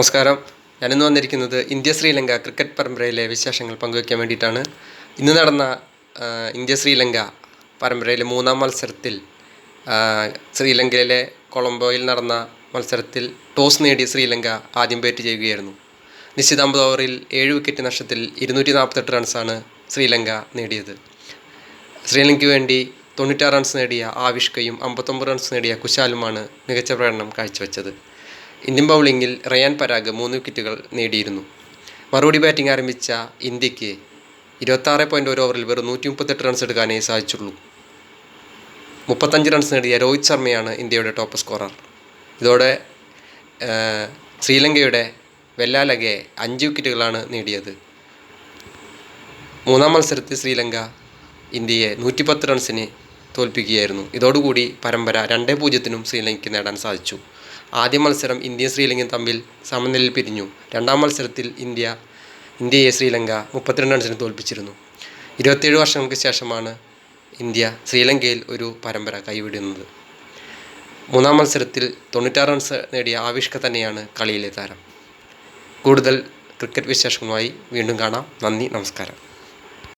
നമസ്കാരം. ഞാനിന്ന് വന്നിരിക്കുന്നത് ഇന്ത്യ ശ്രീലങ്ക ക്രിക്കറ്റ് പരമ്പരയിലെ വിശേഷങ്ങൾ പങ്കുവയ്ക്കാൻ വേണ്ടിയിട്ടാണ്. ഇന്ന് നടന്ന ഇന്ത്യ ശ്രീലങ്ക പരമ്പരയിലെ മൂന്നാം മത്സരത്തിൽ ശ്രീലങ്കയിലെ കൊളംബോയിൽ നടന്ന മത്സരത്തിൽ ടോസ് നേടിയ ശ്രീലങ്ക ആദ്യം ബാറ്റ് ചെയ്യുകയായിരുന്നു. നിശ്ചിത അമ്പത് ഓവറിൽ ഏഴ് വിക്കറ്റ് നഷ്ടത്തിൽ ഇരുന്നൂറ്റി നാൽപ്പത്തെട്ട് റൺസാണ് ശ്രീലങ്ക നേടിയത്. ശ്രീലങ്കയ്ക്ക് വേണ്ടി തൊണ്ണൂറ്റാറ് റൺസ് നേടിയ ആവിഷ്കയും അമ്പത്തൊമ്പത് റൺസ് നേടിയ കുശാലുമാണ് മികച്ച പ്രകടനം കാഴ്ചവെച്ചത്. ഇന്ത്യൻ ബൗളിങ്ങിൽ റയാൻ പരാഗ് മൂന്ന് വിക്കറ്റുകൾ നേടിയിരുന്നു. മറുപടി ബാറ്റിംഗ് ആരംഭിച്ച ഇന്ത്യയ്ക്ക് ഇരുപത്താറ് പോയിന്റ് ഒരു ഓവറിൽ വെറും നൂറ്റി മുപ്പത്തെട്ട് റൺസ് എടുക്കാനേ സാധിച്ചുള്ളൂ. മുപ്പത്തഞ്ച് റൺസ് നേടിയ രോഹിത് ശർമ്മയാണ് ഇന്ത്യയുടെ ടോപ്പ് സ്കോറർ ഇതോടെ ശ്രീലങ്കയുടെ വെല്ലാലകെ അഞ്ച് വിക്കറ്റുകളാണ് നേടിയത്. മൂന്നാം മത്സരത്തിൽ ശ്രീലങ്ക ഇന്ത്യയെ നൂറ്റിപ്പത്ത് റൺസിന് തോൽപ്പിക്കുകയായിരുന്നു. ഇതോടുകൂടി പരമ്പര രണ്ടേ പൂജ്യത്തിനും ശ്രീലങ്കയ്ക്ക് നേടാൻ സാധിച്ചു. ആദ്യ മത്സരം ഇന്ത്യയും ശ്രീലങ്കയും തമ്മിൽ സമനിലയിൽ പിരിഞ്ഞു. രണ്ടാം മത്സരത്തിൽ ഇന്ത്യ ഇന്ത്യയെ ശ്രീലങ്ക മുപ്പത്തിരണ്ട് റൺസിന് തോൽപ്പിച്ചിരുന്നു. ഇരുപത്തേഴ് വർഷങ്ങൾക്ക് ശേഷമാണ് ഇന്ത്യ ശ്രീലങ്കയിൽ ഒരു പരമ്പര കൈവിടുന്നത്. മൂന്നാം മത്സരത്തിൽ തൊണ്ണൂറ്റാറ് റൺസ് നേടിയ ആവിഷ്ക തന്നെയാണ് കളിയിലെ താരം. കൂടുതൽ ക്രിക്കറ്റ് വിശേഷങ്ങളുമായി വീണ്ടും കാണാം. നന്ദി നമസ്കാരം.